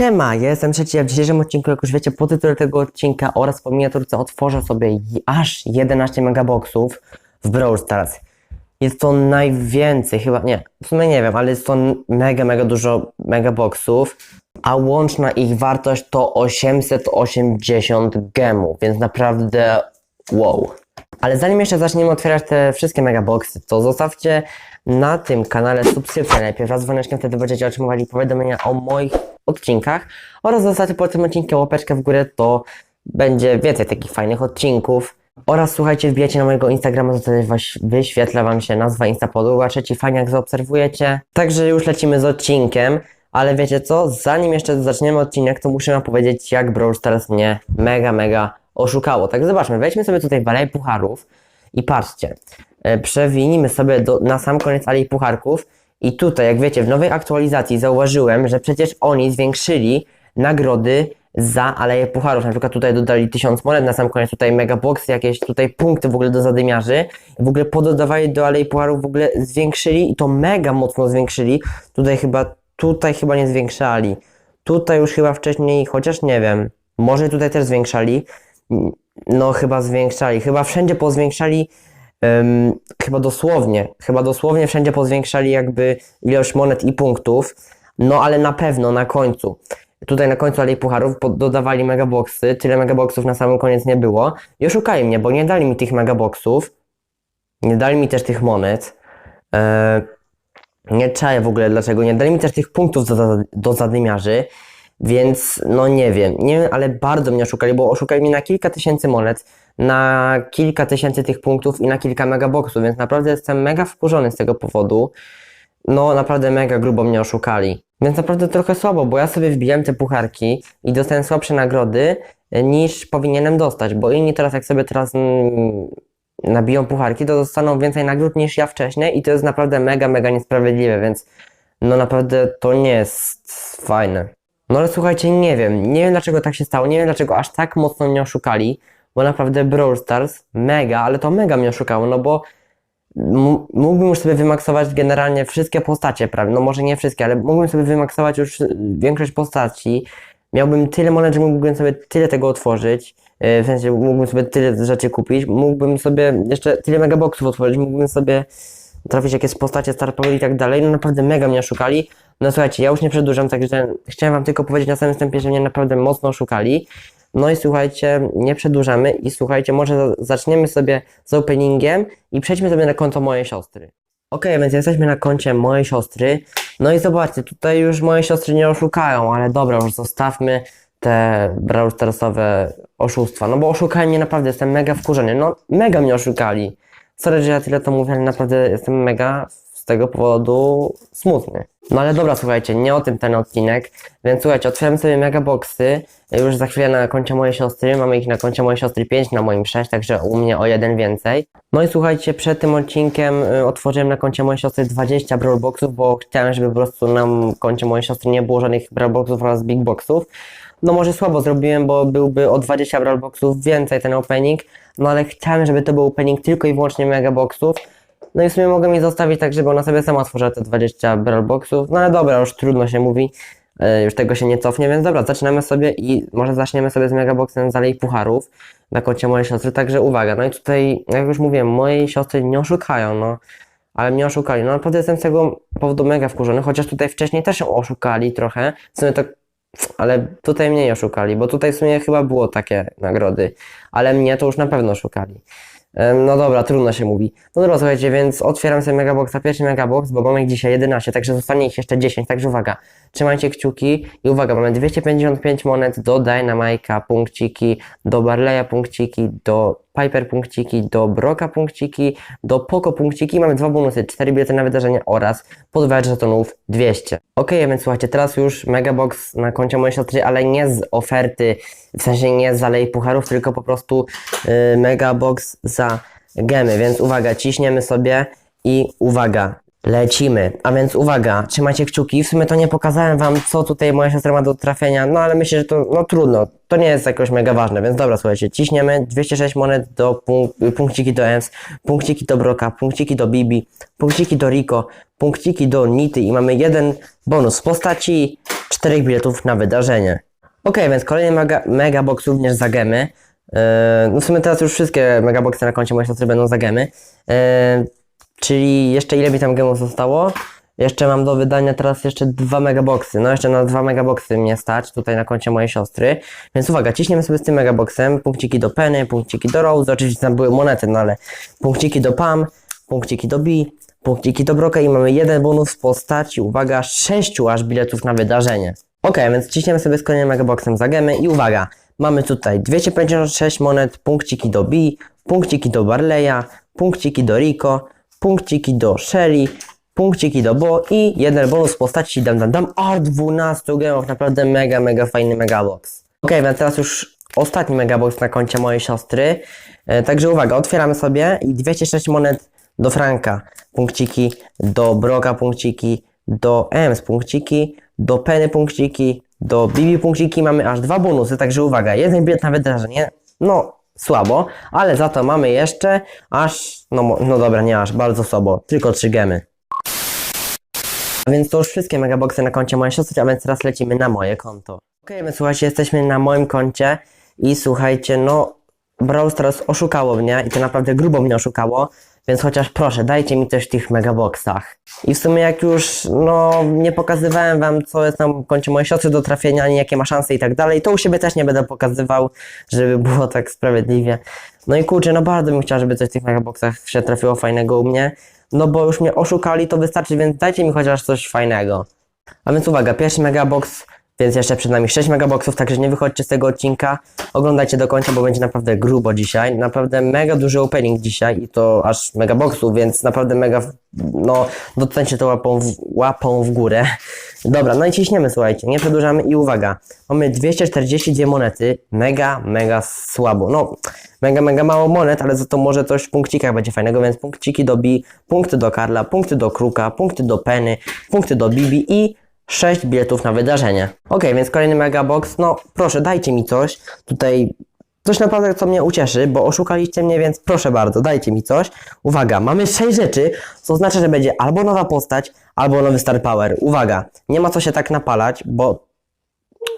Siema, ja jestem trzeci, w dzisiejszym odcinku, jak już wiecie, po tytule tego odcinka oraz po miniaturce otworzę sobie aż 11 megaboxów w Brawl Stars. Jest to najwięcej, chyba, nie, w sumie nie wiem, ale jest to mega, mega dużo megaboxów, a łączna ich wartość to 880 gemów, więc naprawdę wow. Ale zanim jeszcze zaczniemy otwierać te wszystkie megaboxy, to zostawcie na tym kanale subskrypcję najpierw wraz z dzwoneczkiem, wtedy będziecie otrzymywali powiadomienia o moich odcinkach oraz zostawcie pod tym odcinkiem łapeczkę w górę, to będzie więcej takich fajnych odcinków. Oraz słuchajcie, wbijajcie na mojego Instagrama, to wtedy wyświetla wam się nazwa Instapodu, zobaczycie fajnie jak zaobserwujecie. Także już lecimy z odcinkiem, ale wiecie co, zanim jeszcze zaczniemy odcinek, to muszę powiedzieć jak Brawl Stars mnie mega, mega oszukało. Tak zobaczmy, wejdźmy sobie tutaj w Alej Pucharów i patrzcie, e, przewinimy sobie do, na sam koniec Alei Pucharków i tutaj, jak wiecie, w nowej aktualizacji zauważyłem, że przecież oni zwiększyli nagrody za Aleję Pucharów. Na przykład tutaj dodali 1000 monet, na sam koniec tutaj megaboxy, jakieś tutaj punkty w ogóle do zadymiarzy. W ogóle pododawali do Alei Pucharów, w ogóle zwiększyli i to mega mocno zwiększyli. Tutaj chyba, tutaj chyba nie zwiększali. Tutaj już chyba wcześniej, chociaż nie wiem, może tutaj też zwiększali. No chyba zwiększali, chyba wszędzie pozwiększali Ym, chyba dosłownie, chyba dosłownie wszędzie pozwiększali jakby ilość monet i punktów, no ale na pewno na końcu. Tutaj na końcu Alei Pucharów dodawali megaboxy, tyle megaboxów na samym koniec nie było. I oszukali mnie, bo nie dali mi tych megaboxów, nie dali mi też tych monet, e, nie czaję w ogóle dlaczego, nie dali mi też tych punktów do, do zadymiarzy, więc no nie wiem, nie ale bardzo mnie oszukali, bo oszukali mnie na kilka tysięcy monet, na kilka tysięcy tych punktów i na kilka megaboxów, więc naprawdę jestem mega wkurzony z tego powodu. No naprawdę mega grubo mnie oszukali. Więc naprawdę trochę słabo, bo ja sobie wbijałem te pucharki i dostałem słabsze nagrody e, niż powinienem dostać, bo inni teraz jak sobie teraz nabiją pucharki, to dostaną więcej nagród niż ja wcześniej i to jest naprawdę mega, mega niesprawiedliwe, więc no naprawdę to nie jest fajne. No ale słuchajcie, nie wiem, nie wiem dlaczego tak się stało, nie wiem dlaczego aż tak mocno mnie oszukali, bo naprawdę Brawl Stars mega, ale to mega mnie oszukało, no bo mógłbym już sobie wymaksować generalnie wszystkie postacie, prawie, no może nie wszystkie, ale mógłbym sobie wymaksować już y, większość postaci, miałbym tyle monet, że mógłbym sobie tyle tego otworzyć, y, w sensie mógłbym sobie tyle rzeczy kupić, mógłbym sobie jeszcze tyle megaboxów otworzyć, mógłbym sobie trafić jakieś postacie Star Power i tak dalej, no naprawdę mega mnie oszukali. No słuchajcie, ja już nie przedłużam, także chciałem wam tylko powiedzieć na samym wstępie, że mnie naprawdę mocno oszukali. No i słuchajcie, nie przedłużamy i słuchajcie, może za- zaczniemy sobie z openingiem i przejdźmy sobie na konto mojej siostry. Okej, więc jesteśmy na koncie mojej siostry. No i zobaczcie, tutaj już moje siostry nie oszukają, ale dobra, już zostawmy te Brawl oszustwa. No bo oszukali mnie naprawdę, jestem mega wkurzony. No mega mnie oszukali. Sorry, że ja tyle to mówię, ale naprawdę jestem mega z tego powodu smutny. No ale dobra, słuchajcie, nie o tym ten odcinek, więc słuchajcie, otwieram sobie megaboxy już za chwilę na koncie mojej siostry, mamy ich na koncie mojej siostry 5, na moim 6, także u mnie o jeden więcej. No i słuchajcie, przed tym odcinkiem y, otworzyłem na koncie mojej siostry 20 brawlboxów, bo chciałem, żeby po prostu na koncie mojej siostry nie było żadnych brawlboxów oraz big boxów. No może słabo zrobiłem, bo byłby o 20 brawlboxów więcej ten opening, no ale chciałem, żeby to był opening tylko i wyłącznie megaboxów. No i w sumie mogę mi zostawić tak, żeby ona sobie sama otworzyła te 20 brawlboxów, no ale dobra, już trudno się mówi. E, już tego się nie cofnie, więc dobra, zaczynamy sobie i może zaczniemy sobie z megaboxem z Alei Pucharów na koncie mojej siostry, także uwaga, no i tutaj, jak już mówiłem, mojej siostry nie oszukają, no, ale mnie oszukali, no naprawdę jestem z tego powodu mega wkurzony, chociaż tutaj wcześniej też ją oszukali trochę, w sumie to, ale tutaj mniej oszukali, bo tutaj w sumie chyba było takie nagrody, ale mnie to już na pewno oszukali. No dobra, trudno się mówi. No dobra, słuchajcie, więc otwieram sobie megaboxa, pierwszy megabox, bo mamy ich dzisiaj 11, także zostanie ich jeszcze 10, także uwaga, trzymajcie kciuki i uwaga, mamy 255 monet do Dynamite'a punkciki, do Barleya punkciki, do Piper punkciki, do Broka punkciki, do Poco punkciki, mamy dwa bonusy, 4 bilety na wydarzenie oraz podwajacz żetonów 200. Ok, więc słuchajcie, teraz już megabox na koncie mojej siostry, ale nie z oferty, w sensie nie z Alei Pucharów, tylko po prostu y, megabox za gemy, więc uwaga, ciśniemy sobie i uwaga, lecimy. A więc uwaga, trzymajcie kciuki. W sumie to nie pokazałem wam, co tutaj moja siostra ma do trafienia, no ale myślę, że to no trudno. To nie jest jakoś mega ważne, więc dobra, słuchajcie, ciśniemy 206 monet do punk punkciki do Ems, punkciki do Broka, punkciki do Bibi, punkciki do Rico, punkciki do Nity i mamy jeden bonus w postaci czterech biletów na wydarzenie. Ok, więc kolejny mega, mega box również za gemy. Yy, no w sumie teraz już wszystkie megaboxy na koncie mojej siostry będą za gemy. Yy, czyli jeszcze ile mi tam gemów zostało? Jeszcze mam do wydania teraz jeszcze dwa megaboxy. No jeszcze na dwa megaboxy mnie stać tutaj na koncie mojej siostry. Więc uwaga, ciśniemy sobie z tym megaboxem. Punkciki do Penny, punkciki do Rose. Oczywiście tam były monety, no ale punkciki do Pam, punkciki do B, punkciki do Broka i mamy jeden bonus w postaci, uwaga, sześciu aż biletów na wydarzenie. Ok, więc ciśniemy sobie z kolejnym megaboxem za gemy i uwaga, mamy tutaj 256 monet, punkciki do B, punkciki do Barleya, punkciki do Rico, punkciki do Shelly, punkciki do Bo i jeden bonus w postaci dam dam dam, a 12 gemów, naprawdę mega, mega fajny megabox. Ok, więc teraz już ostatni megabox na koncie mojej siostry, e, także uwaga, otwieramy sobie i 206 monet do Franka, punkciki, do Broka punkciki, do Ems punkciki, do Penny punkciki, do Bibi punkciki, mamy aż dwa bonusy, także uwaga, jeden bilet na wydarzenie, no słabo, ale za to mamy jeszcze aż, no, no dobra, nie aż, bardzo słabo, tylko trzy gemy. A więc to już wszystkie megaboxy na koncie mojej siostry, a więc teraz lecimy na moje konto. Okej, więc słuchajcie, jesteśmy na moim koncie i słuchajcie, no Brawl Stars oszukało mnie i to naprawdę grubo mnie oszukało, więc chociaż proszę, dajcie mi coś w tych megaboxach. I w sumie jak już, no, nie pokazywałem wam, co jest na koncie mojej siostry do trafienia, ani jakie ma szanse i tak dalej, to u siebie też nie będę pokazywał, żeby było tak sprawiedliwie. No i kurczę, no bardzo bym chciał, żeby coś w tych megaboxach się trafiło fajnego u mnie, no bo już mnie oszukali, to wystarczy, więc dajcie mi chociaż coś fajnego. A więc uwaga, pierwszy megabox, więc jeszcze przed nami 6 megaboxów, także nie wychodźcie z tego odcinka. Oglądajcie do końca, bo będzie naprawdę grubo dzisiaj. Naprawdę mega duży opening dzisiaj i to aż megaboxów, więc naprawdę mega, no docencie to łapą w, łapą w górę. Dobra, no i ciśniemy, słuchajcie, nie przedłużamy i uwaga. Mamy 242 monety, mega, mega słabo. No, mega, mega mało monet, ale za to może coś w punkcikach będzie fajnego, więc punkciki do B, punkty do Karla, punkty do Kruka, punkty do Penny, punkty do Bibi i 6 biletów na wydarzenie. Ok, więc kolejny megabox, no proszę dajcie mi coś, tutaj coś naprawdę co mnie ucieszy, bo oszukaliście mnie, więc proszę bardzo, dajcie mi coś. Uwaga, mamy 6 rzeczy, co oznacza, że będzie albo nowa postać, albo nowy Star Power. Uwaga, nie ma co się tak napalać, bo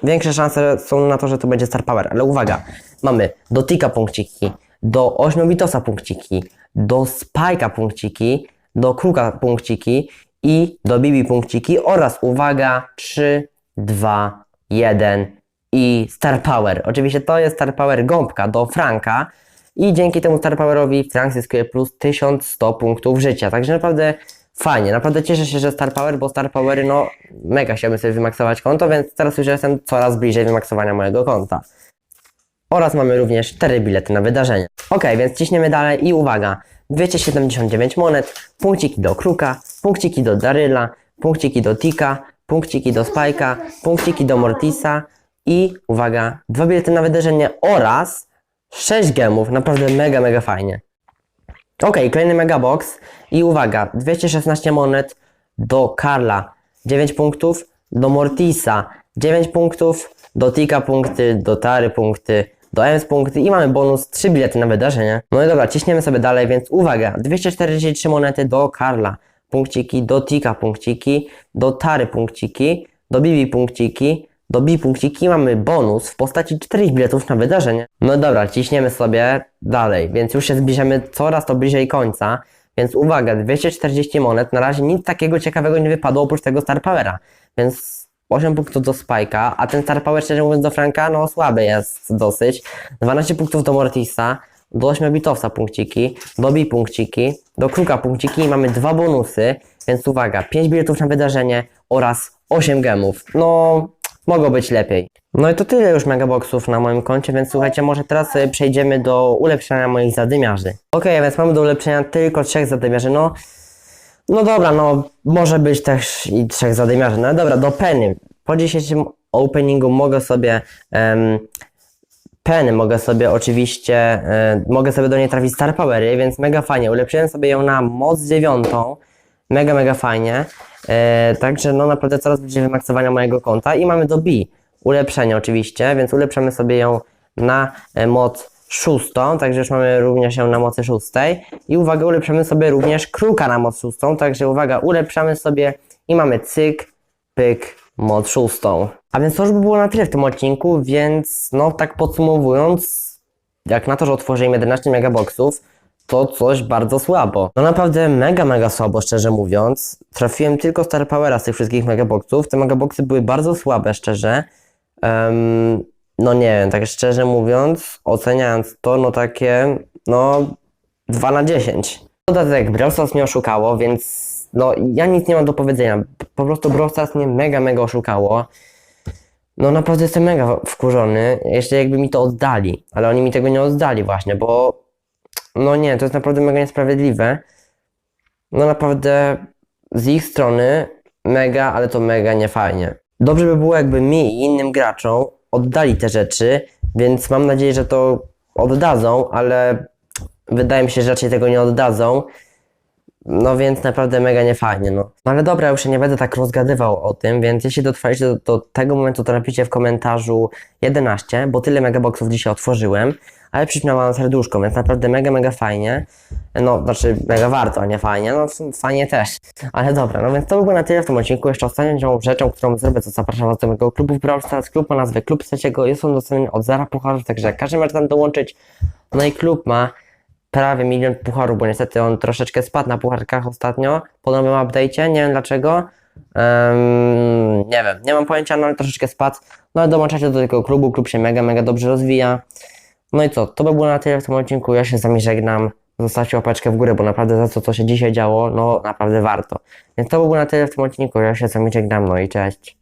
większe szanse są na to, że to będzie Star Power, ale uwaga, mamy do Tika punkciki, do 8 Witosa punkciki, do Spike'a punkciki, do Kruka punkciki i do Bibi punkciki oraz uwaga 3, 2, 1 i Star Power. Oczywiście to jest Star Power gąbka do Franka i dzięki temu Star Powerowi Frank zyskuje plus 1100 punktów życia, także naprawdę fajnie, naprawdę cieszę się, że Star Power, bo Star Powery no mega chciałbym sobie wymaksować konto, więc teraz już jestem coraz bliżej wymaksowania mojego konta. Oraz mamy również 4 bilety na wydarzenie. Ok, więc ciśniemy dalej i uwaga. 279 monet, punkciki do Kruka, punkciki do Daryla, punkciki do Tika, punkciki do Spike'a, punkciki do Mortisa i uwaga, dwa bilety na wydarzenie oraz 6 gemów, naprawdę mega, mega fajnie. Ok, kolejny megabox i uwaga, 216 monet do Karla, 9 punktów, do Mortisa 9 punktów, do Tika punkty, do Tary punkty, do Ems punkty i mamy bonus 3 bilety na wydarzenie. No i dobra, ciśniemy sobie dalej, więc uwaga, 243 monety do Karla, punkciki, do Tika punkciki, do Tary punkciki, do Bibi punkciki, do B punkciki mamy bonus w postaci 4 biletów na wydarzenie. No dobra, ciśniemy sobie dalej, więc już się zbliżamy coraz to bliżej końca. Więc uwaga, 240 monet, na razie nic takiego ciekawego nie wypadło oprócz tego Star Powera. Więc 8 punktów do Spike'a, a ten Star Power szczerze mówiąc do Franka, no słaby jest dosyć. 12 punktów do Mortisa, do 8 bitowca punkciki, do B punkciki, do Kruka punkciki i mamy dwa bonusy, więc uwaga, 5 biletów na wydarzenie oraz 8 gemów. No, mogło być lepiej. No i to tyle już megaboxów na moim koncie, więc słuchajcie, może teraz sobie przejdziemy do ulepszania moich zadymiarzy. Okej, więc mamy do ulepszenia tylko trzech zadymiarzy, no... No dobra, no może być też i trzech zadymiarzy, no dobra, do Penny. Po dzisiejszym openingu mogę sobie... em, Penny mogę sobie oczywiście, e, mogę sobie do niej trafić Star Powery, więc mega fajnie. Ulepszyłem sobie ją na moc dziewiątą. Mega, mega fajnie. E, także no naprawdę coraz bliżej wymaksowania mojego konta. I mamy do B. Ulepszenie oczywiście, więc ulepszamy sobie ją na e, moc szóstą, także już mamy również ją na mocy szóstej. I uwaga, ulepszamy sobie również kruka na moc szóstą, także uwaga, ulepszamy sobie i mamy cyk, pyk mod szóstą. A więc to już by było na tyle w tym odcinku, więc no tak podsumowując, jak na to, że otworzyłem 11 megaboxów, to coś bardzo słabo. No naprawdę mega, mega słabo, szczerze mówiąc. Trafiłem tylko Star Powera z tych wszystkich megaboxów. Te megaboxy były bardzo słabe, szczerze. Em, no nie wiem, tak szczerze mówiąc, oceniając to, no takie, no 2 na 10. Dodatek Brawl Stars mnie oszukało, więc no ja nic nie mam do powiedzenia. Po prostu Brawl Stars mnie mega, mega oszukało. No naprawdę jestem mega wkurzony, jeszcze jakby mi to oddali, ale oni mi tego nie oddali właśnie, bo no nie, to jest naprawdę mega niesprawiedliwe. No naprawdę z ich strony mega, ale to mega niefajnie. Dobrze by było jakby mi i innym graczom oddali te rzeczy, więc mam nadzieję, że to oddadzą, ale wydaje mi się, że raczej tego nie oddadzą. No więc naprawdę mega niefajnie, no. No ale dobra, już się nie będę tak rozgadywał o tym, więc jeśli dotrwaliście do, do tego momentu, to napiszcie w komentarzu 11, bo tyle megaboxów dzisiaj otworzyłem, ale przypomniałam serduszko, więc naprawdę mega, mega fajnie. No, znaczy mega warto, a nie fajnie, no fajnie też. Ale dobra, no więc to by było na tyle w tym odcinku. Jeszcze ostatnią rzeczą, którą zrobię, to zapraszam was do mojego klubu w Brawl Stars. Klub ma nazwę Klub Trzeciego, jest on dostępny od zera pucharów, także każdy może tam dołączyć. No i klub ma prawie milion pucharów, bo niestety on troszeczkę spadł na pucharkach ostatnio po nowym update'cie, nie wiem dlaczego. Em, nie wiem, nie mam pojęcia, no ale troszeczkę spadł. No ale dołączacie do tego klubu, klub się mega, mega dobrze rozwija. No i co, to by było na tyle w tym odcinku, ja się z wami żegnam. Zostawcie łapeczkę w górę, bo naprawdę za to, co się dzisiaj działo, no naprawdę warto. Więc to by było na tyle w tym odcinku, ja się z wami żegnam, no i cześć.